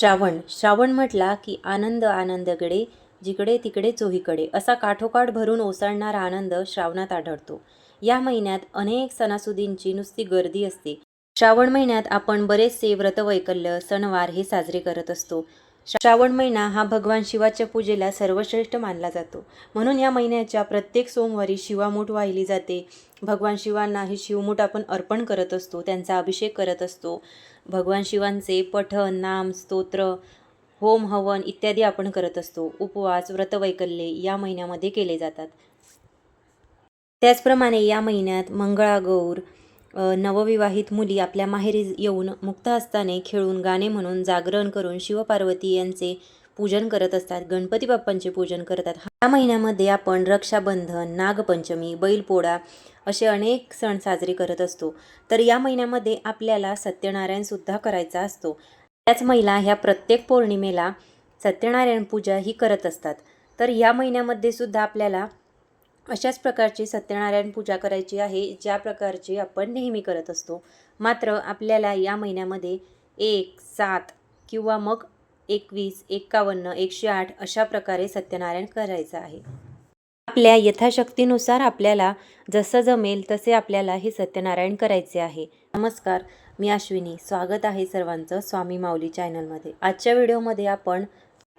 श्रावण. श्रावण म्हटला की आनंद आनंदकडे जिकडे तिकडे चोहीकडे. असा काठोकाठ भरून ओसळणारा आनंद श्रावणात आढळतो. या महिन्यात अनेक सणासुदींची नुसती गर्दी असते. श्रावण महिन्यात आपण बरेचसे व्रतवैकल्य सणवार हे साजरे करत असतो. श्रावण महिना हा भगवान शिवाच्या पूजेला सर्वश्रेष्ठ मानला जातो. म्हणून या महिन्याच्या प्रत्येक सोमवारी शिवामूठ वाहिली जाते. भगवान शिवांना हे शिवमूठ आपण अर्पण करत असतो त्यांचा अभिषेक करत असतो. भगवान शिवांचे पठण नाम स्तोत्र होम हवन इत्यादी आपण करत असतो. उपवास व्रतवैकल्ये या महिन्यामध्ये केले जातात. त्याचप्रमाणे या महिन्यात मंगळागौर नवविवाहित मुली आपल्या माहेरी येऊन मुक्त हस्ताने खेळून गाणे म्हणून जागरण करून शिवपार्वती यांचे पूजन करत असतात. गणपती बाप्पांचे पूजन करतात. ह्या महिन्यामध्ये आपण रक्षाबंधन नागपंचमी बैलपोळा असे अनेक सण साजरे करत असतो. तर या महिन्यामध्ये आपल्याला सत्यनारायणसुद्धा करायचा असतो. त्याच महिला ह्या प्रत्येक पौर्णिमेला सत्यनारायण पूजा ही करत असतात. तर या महिन्यामध्ये सुद्धा आपल्याला अशाच प्रकारची सत्यनारायण पूजा करायची आहे ज्या प्रकारची आपण नेहमी करत असतो. मात्र आपल्याला या महिन्यामध्ये एक सात किंवा मग एकवीस एक्कावन्न एकशे आठ अशा प्रकारे सत्यनारायण करायचं आहे. आपल्या यथाशक्तीनुसार आपल्याला जसं जमेल तसे आपल्याला हे सत्यनारायण करायचे आहे. नमस्कार मी अश्विनी. स्वागत आहे सर्वांचं स्वामी माऊली चॅनलमध्ये. आजच्या व्हिडिओमध्ये आपण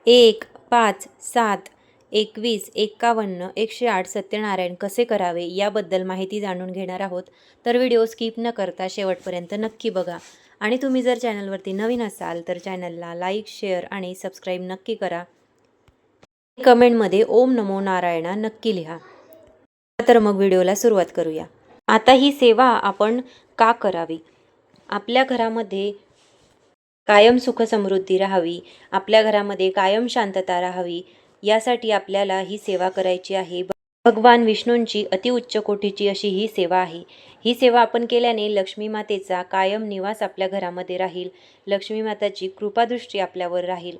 एक पाच सात एकवीस एक्कावन्न एकशे आठ सत्यनारायण कसे करावे याबद्दल माहिती जाणून घेणार आहोत. तर व्हिडिओ स्किप न करता शेवटपर्यंत नक्की बघा. आणि तुम्ही जर चॅनलवरती नवीन असाल तर चॅनलला लाईक शेअर आणि सबस्क्राईब नक्की करा. कमेंटमध्ये ओम नमो नारायणा नक्की लिहा. तर मग व्हिडिओला सुरुवात करूया. आता ही सेवा आपण का करावी? आपल्या घरामध्ये कायम सुख समृद्धी राहावी. आपल्या घरामध्ये कायम शांतता राहावी. यासाठी आपल्याला ही सेवा करायची आहे. भगवान विष्णूंची अतिउच्च कोटीची अशी ही सेवा आहे. ही सेवा आपण केल्याने लक्ष्मी मातेचा कायम निवास आपल्या घरामध्ये राहील. लक्ष्मी माताची कृपादृष्टी आपल्यावर राहील.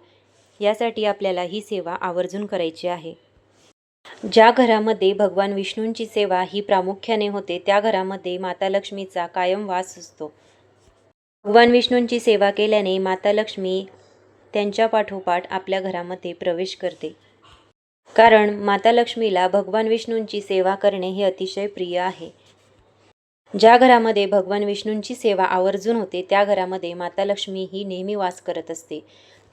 यासाठी आपल्याला ही सेवा आवर्जून करायची आहे. ज्या घरामध्ये भगवान विष्णूंची सेवा ही प्रामुख्याने होते त्या घरामध्ये माता लक्ष्मीचा कायम वास असतो. भगवान विष्णूंची सेवा केल्याने माता लक्ष्मी त्यांच्या पाठोपाठ आपल्या घरामध्ये प्रवेश करते. कारण माता लक्ष्मीला भगवान विष्णूंची सेवा करणे हे अतिशय प्रिय आहे. ज्या घरामध्ये भगवान विष्णूंची सेवा आवर्जून होते त्या घरामध्ये माता लक्ष्मी ही नेहमी वास करत असते.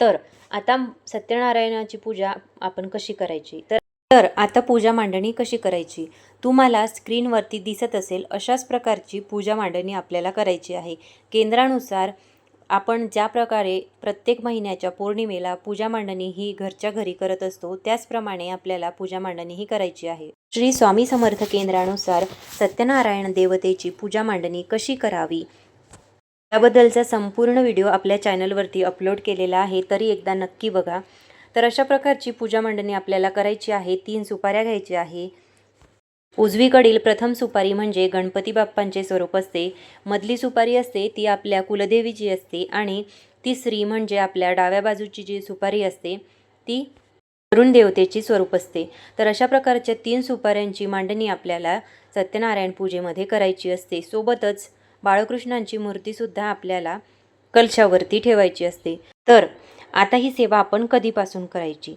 तर आता सत्यनारायणाची पूजा आपण कशी करायची? तर तर आता पूजा मांडणी कशी करायची? तुम्हाला स्क्रीनवरती दिसत असेल अशाच प्रकारची पूजा मांडणी आपल्याला करायची आहे. केंद्रानुसार आपण ज्या प्रकारे प्रत्येक महिन्याच्या पौर्णिमेला पूजा मांडणी ही घरच्या घरी करत असतो त्याचप्रमाणे आपल्याला पूजा मांडणी ही करायची आहे. श्री स्वामी समर्थ केंद्रानुसार सत्यनारायण देवतेची पूजा मांडणी कशी करावी? याबद्दलचा संपूर्ण व्हिडिओ आपल्या चॅनलवरती अपलोड केलेला आहे तरी एकदा नक्की बघा. तर अशा प्रकारची पूजा मांडणी आपल्याला करायची आहे तीन सुपाऱ्या घ्यायची आहे. उजवीकडील प्रथम सुपारी म्हणजे गणपती बाप्पांचे स्वरूप असते. मधली सुपारी असते ती आपल्या कुलदेवीची असते आणि तिसरी म्हणजे आपल्या डाव्या बाजूची जी सुपारी असते ती वरुण देवतेची स्वरूप असते. तर अशा प्रकारच्या तीन सुपाऱ्यांची मांडणी आपल्याला सत्यनारायण पूजेमध्ये करायची असते. सोबतच बाळकृष्णांची मूर्तीसुद्धा आपल्याला कलशावरती ठेवायची असते. तर आता ही सेवा आपण कधीपासून करायची?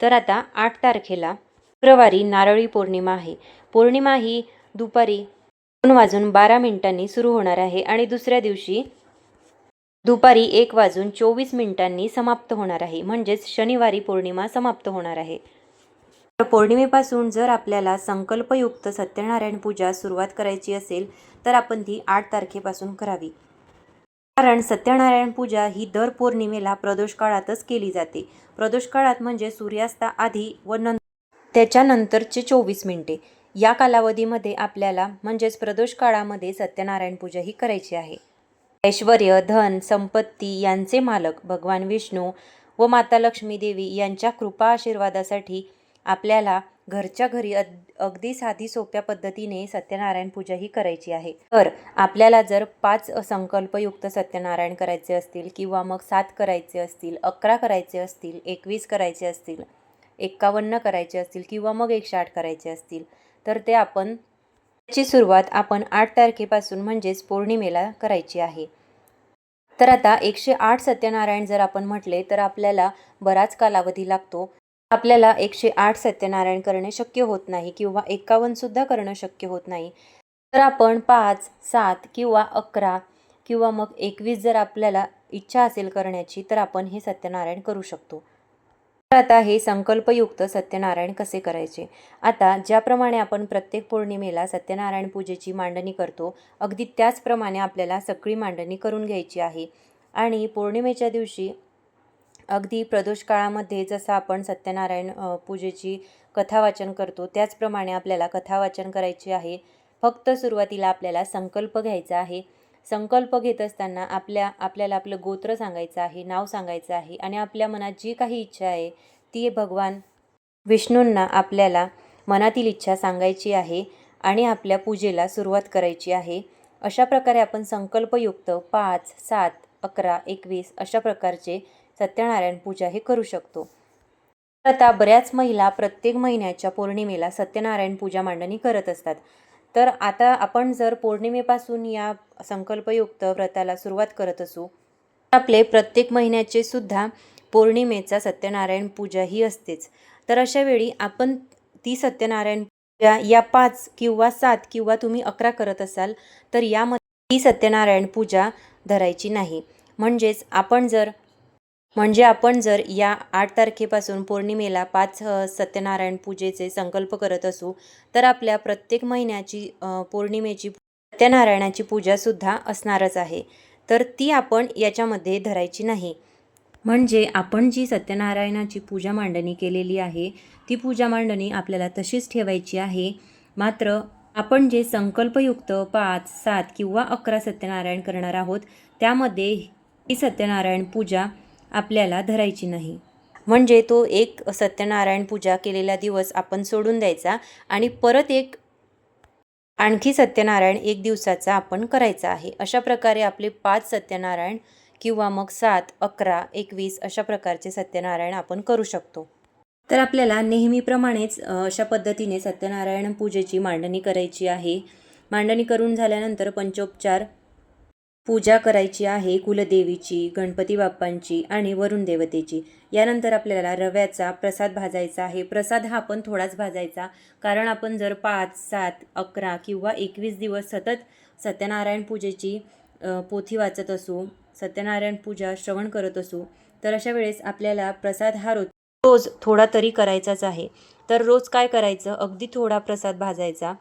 तर आता आठ तारखेला शुक्रवारी नारळी पौर्णिमा आहे. पौर्णिमा ही दुपारी दोन वाजून बारा मिनिटांनी सुरू होणार आहे आणि दुसऱ्या दिवशी दुपारी एक वाजून चोवीस मिनिटांनी समाप्त होणार आहे. म्हणजेच शनिवारी पौर्णिमा समाप्त होणार आहे. तर पौर्णिमेपासून जर आपल्याला संकल्पयुक्त सत्यनारायण पूजा सुरुवात करायची असेल तर आपण ती आठ तारखेपासून करावी. कारण सत्यनारायण पूजा ही दर पौर्णिमेला प्रदोष काळातच केली जाते. प्रदोष काळात म्हणजे सूर्यास्ता आधी व नंतर त्याच्यानंतरचे चोवीस मिनिटे. या कालावधीमध्ये आपल्याला म्हणजेच प्रदोष काळामध्ये सत्यनारायण पूजा ही करायची आहे. ऐश्वर धन संपत्ती यांचे मालक भगवान विष्णू व माता लक्ष्मी देवी यांच्या कृपा आशीर्वादासाठी आपल्याला घरच्या घरी अद अगदी साधी सोप्या पद्धतीने सत्यनारायण पूजा ही करायची आहे. तर आपल्याला जर पाच संकल्पयुक्त सत्यनारायण करायचे असतील किंवा मग सात करायचे असतील अकरा करायचे असतील एकवीस करायचे असतील एक्कावन्न करायचे असतील किंवा मग एकशे आठ करायचे असतील तर ते आपण त्याची सुरुवात आपण आठ तारखेपासून म्हणजेच पौर्णिमेला करायची आहे. तर आता एकशे आठ सत्यनारायण जर आपण म्हटले तर आपल्याला बराच कालावधी लागतो. आपल्याला एकशे आठ सत्यनारायण करणे शक्य होत नाही किंवा एक्कावन्नसुद्धा करणं शक्य होत नाही. तर आपण पाच सात किंवा अकरा किंवा मग एकवीस जर आपल्याला इच्छा असेल करण्याची तर आपण हे सत्यनारायण करू शकतो. आता हे संकल्पयुक्त सत्यनारायण कसे करायचे? आता ज्याप्रमाणे आपण प्रत्येक पौर्णिमेला सत्यनारायण पूजेची मांडणी करतो अगदी त्याचप्रमाणे आपल्याला सगळी मांडणी करून घ्यायची आहे. आणि पौर्णिमेच्या दिवशी अगदी प्रदोष काळामध्ये जसं आपण सत्यनारायण पूजेची कथावाचन करतो त्याचप्रमाणे आपल्याला कथावाचन करायचे करायची आहे. फक्त सुरुवातीला आपल्याला संकल्प घ्यायचा आहे. संकल्प घेत असताना आपल्या आपल्याला आपलं गोत्र सांगायचं आहे नाव सांगायचं आहे आणि आपल्या मनात जी काही इच्छा आहे ती भगवान विष्णूंना आपल्याला मनातील इच्छा सांगायची आहे आणि आपल्या पूजेला सुरुवात करायची आहे. अशा प्रकारे आपण संकल्पयुक्त पाच सात अकरा एकवीस अशा प्रकारचे सत्यनारायण पूजा हे करू शकतो. आता बऱ्याच महिला प्रत्येक महिन्याच्या पौर्णिमेला सत्यनारायण पूजा मांडणी करत असतात. तर आता आपण जर पौर्णिमेपासून या संकल्पयुक्त व्रताला सुरुवात करत असू आपले प्रत्येक महिन्याचे सुद्धा पौर्णिमेचा सत्यनारायण पूजा ही असतेच. तर अशा वेळी आपण ती सत्यनारायण पूजा या पाच किंवा सात किंवा तुम्ही अकरा करत असाल तर यामध्ये ती सत्यनारायण पूजा धरायची नाही. म्हणजेच आपण जर म्हणजे आपण जर या आठ तारखेपासून पौर्णिमेला पाच सत्यनारायण पूजेचे संकल्प करत असू तर आपल्या प्रत्येक महिन्याची पौर्णिमेची सत्यनारायणाची पूजासुद्धा असणारच आहे. तर ती आपण याच्यामध्ये धरायची नाही. म्हणजे आपण जी सत्यनारायणाची पूजा मांडणी केलेली आहे ती पूजा मांडणी आपल्याला तशीच ठेवायची आहे. मात्र आपण जे संकल्पयुक्त पाच सात किंवा अकरा सत्यनारायण करणार आहोत त्यामध्ये ही सत्यनारायण पूजा आपल्याला धरायची नाही. म्हणजे तो एक सत्यनारायण पूजा केलेला दिवस आपण सोडून द्यायचा आणि परत एक आणखी सत्यनारायण एक दिवसाचा आपण करायचा आहे. अशा प्रकारे आपले पाच सत्यनारायण किंवा मग सात अकरा एकवीस अशा प्रकारचे सत्यनारायण आपण करू शकतो. तर आपल्याला नेहमीप्रमाणेच अशा पद्धतीने सत्यनारायण पूजेची मांडणी करायची आहे. मांडणी करून झाल्यानंतर पंचोपचार पूजा करायची आहे कुलदेवीची गणपती बाप्पांची आणि वरुण देवतेची. यानंतर आपल्याला रव्याचा प्रसाद भाजायचा आहे. प्रसाद हा आपण थोडाच भाजायचा. कारण आपण जर पाच सात अकरा किंवा एकवीस दिवस सतत सत्यनारायण पूजेची पोथी वाचत असू सत्यनारायण पूजा श्रवण करत असू तर अशा वेळेस आपल्याला प्रसाद हा रोज रोज थोडा तरी करायचाच आहे. तर रोज काय करायचं? अगदी थोडा प्रसाद भाजायचा.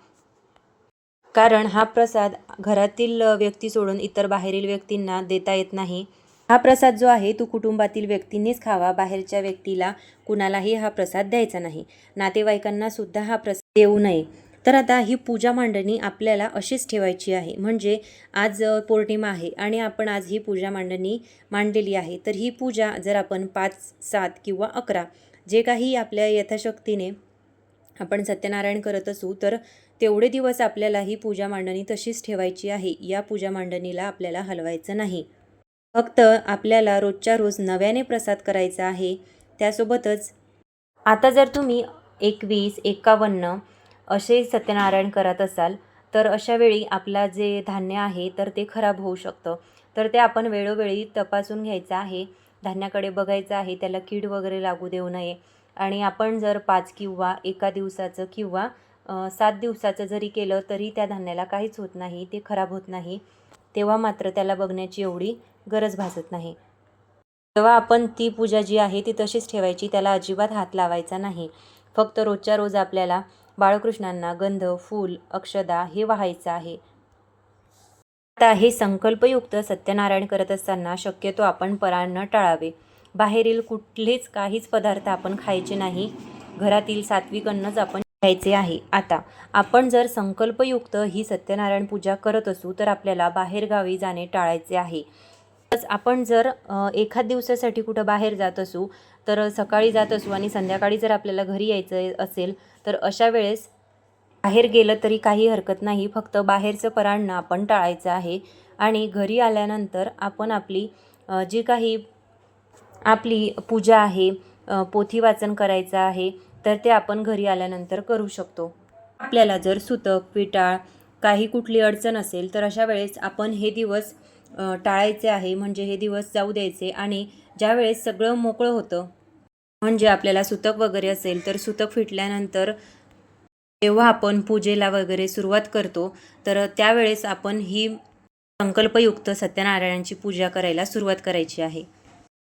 कारण हा प्रसाद घरातील व्यक्ती सोडून इतर बाहेरील व्यक्तींना देता येत नाही. हा प्रसाद जो आहे तो कुटुंबातील व्यक्तींनीच खावा. बाहेरच्या व्यक्तीला कुणालाही हा प्रसाद द्यायचा नाही. नातेवाईकांना सुद्धा हा प्रसाद देऊ नये. तर आता ही पूजा मांडणी आपल्याला अशीच ठेवायची आहे. म्हणजे आज पौर्णिमा आहे आणि आपण आज ही पूजा मांडणी मांडलेली आहे. तर ही पूजा जर आपण पाच सात किंवा अकरा जे काही आपल्या यथाशक्तीने आपण सत्यनारायण करत असू तर तेवढे दिवस आपल्याला ही पूजा मांडणी तशीच ठेवायची आहे. या पूजा मांडणीला आपल्याला हलवायचं नाही. फक्त आपल्याला रोजच्या रोज नव्याने प्रसाद करायचा आहे. त्यासोबतच आता जर तुम्ही एकवीस एकावन्न असे सत्यनारायण करत असाल तर अशा वेळी आपला जे धान्य आहे तर ते खराब होऊ शकतं. तर ते आपण वेळोवेळी तपासून घ्यायचं आहे. धान्याकडे बघायचं आहे त्याला कीड वगैरे लागू देऊ नये. आणि आपण जर पाच किंवा एका दिवसाचं किंवा सात दिवसाचं जरी केलं तरी त्या धान्याला काहीच होत नाही ते खराब होत नाही. तेव्हा मात्र त्याला बघण्याची एवढी गरज भासत नाही. तेव्हा आपण ती पूजा जी आहे ती तशीच ठेवायची त्याला अजिबात हात लावायचा नाही. फक्त रोजच्या रोज आपल्याला बाळकृष्णांना गंध फूल अक्षदा हे वाहायचं आहे. आता हे संकल्पयुक्त सत्यनारायण करत असताना शक्यतो आपण परांना टाळावे. बाहेरील कुठलेच काहीच पदार्थ आपण खायचे नाही. घरातील सात्विक अन्नच आपण घ्यायचे आहे. आता आपण जर संकल्पयुक्त ही सत्यनारायण पूजा करत असू तर आपल्याला बाहेरगावी जाणे टाळायचे आहे. तसंच आपण जर एखाद दिवसासाठी कुठं बाहेर जात असू तर सकाळी जात असू आणि संध्याकाळी जर आपल्याला घरी यायचं असेल तर अशा वेळेस बाहेर गेलं तरी काही हरकत नाही. फक्त बाहेरचं परान्न आपण टाळायचं आहे. आणि घरी आल्यानंतर आपण आपली जी काही आपली पूजा आहे पोथी वाचन करायचं आहे तर ते आपण घरी आल्यानंतर करू शकतो. आपल्याला जर सुतक पिटाळ काही कुठली अडचण असेल तर अशा वेळेस आपण हे दिवस टाळायचे आहे म्हणजे हे दिवस जाऊ द्यायचे आणि ज्यावेळेस सगळं मोकळं होतं म्हणजे आपल्याला सुतक वगैरे असेल तर सुतक फिटल्यानंतर जेव्हा आपण पूजेला वगैरे सुरुवात करतो तर त्यावेळेस आपण ही संकल्पयुक्त सत्यनारायणांची पूजा करायला सुरुवात करायची आहे.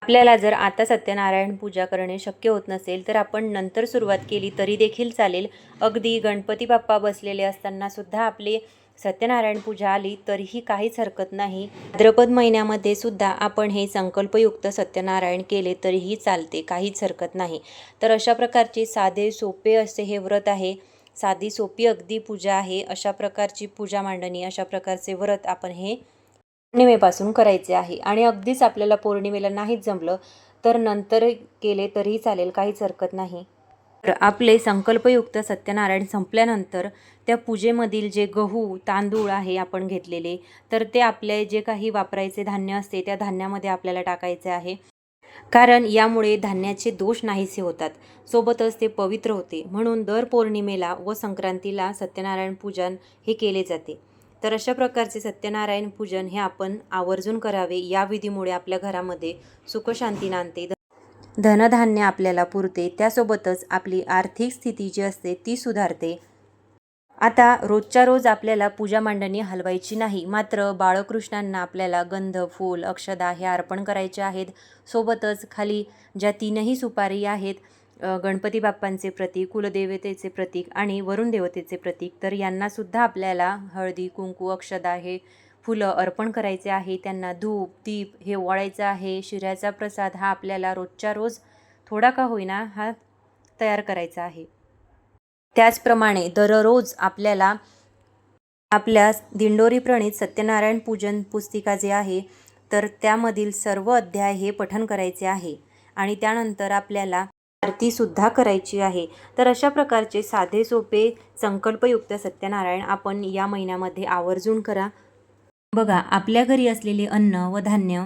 आपल्याला जर आता सत्यनारायण पूजा करणे शक्य होत नसेल तर आपण नंतर सुरुवात केली तरी देखील चालेल. अगदी गणपती बाप्पा बसलेले असताना सुद्धा आपली सत्यनारायण पूजा आली तरीही काहीच हरकत नाही. भाद्रपद महिन्यामध्ये सुद्धा आपण हे संकल्पयुक्त सत्यनारायण केले तरीही चालते काहीच हरकत नाही. तर अशा प्रकारचे साधे सोपे असे हे व्रत आहे. साधी सोपी अगदी पूजा आहे. अशा प्रकारची पूजा मांडणी अशा प्रकारचे व्रत आपण हे पौर्णिमेपासून करायचे आहे. आणि अगदीच आपल्याला पौर्णिमेला नाहीच जमलं तर नंतर केले तरीही चालेल काहीच हरकत नाही. तर आपले संकल्पयुक्त सत्यनारायण संपल्यानंतर त्या पूजेमधील जे गहू तांदूळ आहे आपण घेतलेले तर ते आपले जे काही वापरायचे धान्य असते त्या धान्यामध्ये आपल्याला टाकायचे आहे. कारण यामुळे धान्याचे दोष नाहीसे होतात. सोबतच ते पवित्र होते. म्हणून दर पौर्णिमेला व संक्रांतीला सत्यनारायण पूजन हे केले जाते. तर अशा प्रकारचे सत्यनारायण पूजन हे आपण आवर्जून करावे या विधीमुळे आपल्या घरामध्ये सुखशांती नांदते. धनधान्य आपल्याला पुरते त्यासोबतच आपली आर्थिक स्थिती जी असते ती सुधारते. आता रोजच्या रोज आपल्याला पूजा मांडणी हलवायची नाही मात्र बाळकृष्णांना आपल्याला गंध फूल अक्षदा हे अर्पण करायचे आहेत. सोबतच खाली ज्या तीनही सुपारी आहेत गणपती बाप्पांचे प्रतीक कुलदेवतेचे प्रतीक आणि वरुण देवतेचे प्रतीक. तर यांनासुद्धा आपल्याला हळदी कुंकू अक्षदा हे फुलं अर्पण करायचे आहे. त्यांना धूप दीप हे ओवाळायचं आहे. शिऱ्याचा प्रसाद हा आपल्याला रोजच्या रोज थोडा का होईना हा तयार करायचा आहे. त्याचप्रमाणे दररोज आपल्याला आपल्या दिंडोरी प्रणित सत्यनारायण पूजन पुस्तिका जे आहे तर त्यामधील सर्व अध्याय हे पठन करायचे आहे. आणि त्यानंतर आपल्याला आरतीसुद्धा करायची आहे. तर अशा प्रकारचे साधे सोपे संकल्पयुक्त सत्यनारायण आपण या महिन्यामध्ये आवर्जून करा. बघा आपल्या घरी असलेले अन्न व धान्य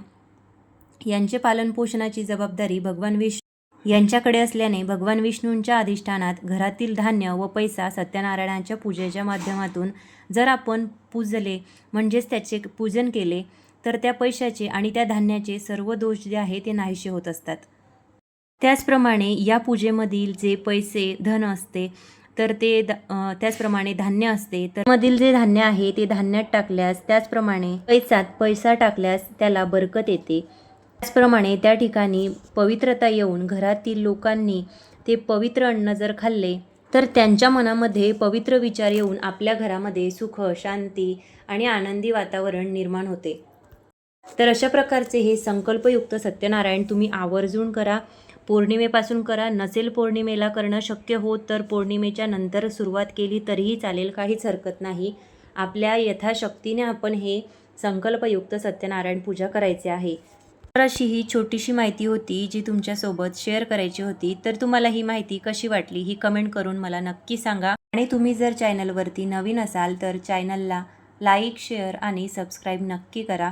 यांचे पालनपोषणाची जबाबदारी भगवान विष्णू यांच्याकडे असल्याने भगवान विष्णूंच्या अधिष्ठानात घरातील धान्य व पैसा सत्यनारायणाच्या पूजेच्या माध्यमातून जर आपण पूजले म्हणजेच त्याचे पूजन केले तर त्या पैशाचे आणि त्या धान्याचे सर्व दोष जे आहे ते नाहीसे होत असतात. त्याचप्रमाणे या पूजेमधील जे पैसे धन असते तर ते त्याचप्रमाणे धान्य असते. तर मधील जे धान्य आहे ते धान्यात टाकल्यास त्याचप्रमाणे पैसात पैसा टाकल्यास त्याला बरकत येते. त्याचप्रमाणे त्या ठिकाणी पवित्रता येऊन घरातील लोकांनी ते पवित्र अन्न जर खाल्ले तर त्यांच्या मनामध्ये पवित्र विचार येऊन आपल्या घरामध्ये सुख शांती आणि आनंदी वातावरण निर्माण होते. तर अशा प्रकारचे हे संकल्पयुक्त सत्यनारायण तुम्ही आवर्जून करा. पौर्णिमेपासून करा. नसेल पौर्णिमेला करणं शक्य होत तर पौर्णिमेच्या नंतर सुरुवात केली तरीही चालेल. काहीच हरकत नाही. आपल्या यथाशक्तीने आपण हे संकल्पयुक्त सत्यनारायण पूजा करायचे आहे. तर अशी ही छोटीशी माहिती होती जी तुमच्यासोबत शेअर करायची होती. तर तुम्हाला ही माहिती कशी वाटली ही कमेंट करून मला नक्की सांगा. आणि तुम्ही जर चॅनलवरती नवीन असाल तर चॅनलला लाईक शेअर आणि सबस्क्राईब नक्की करा.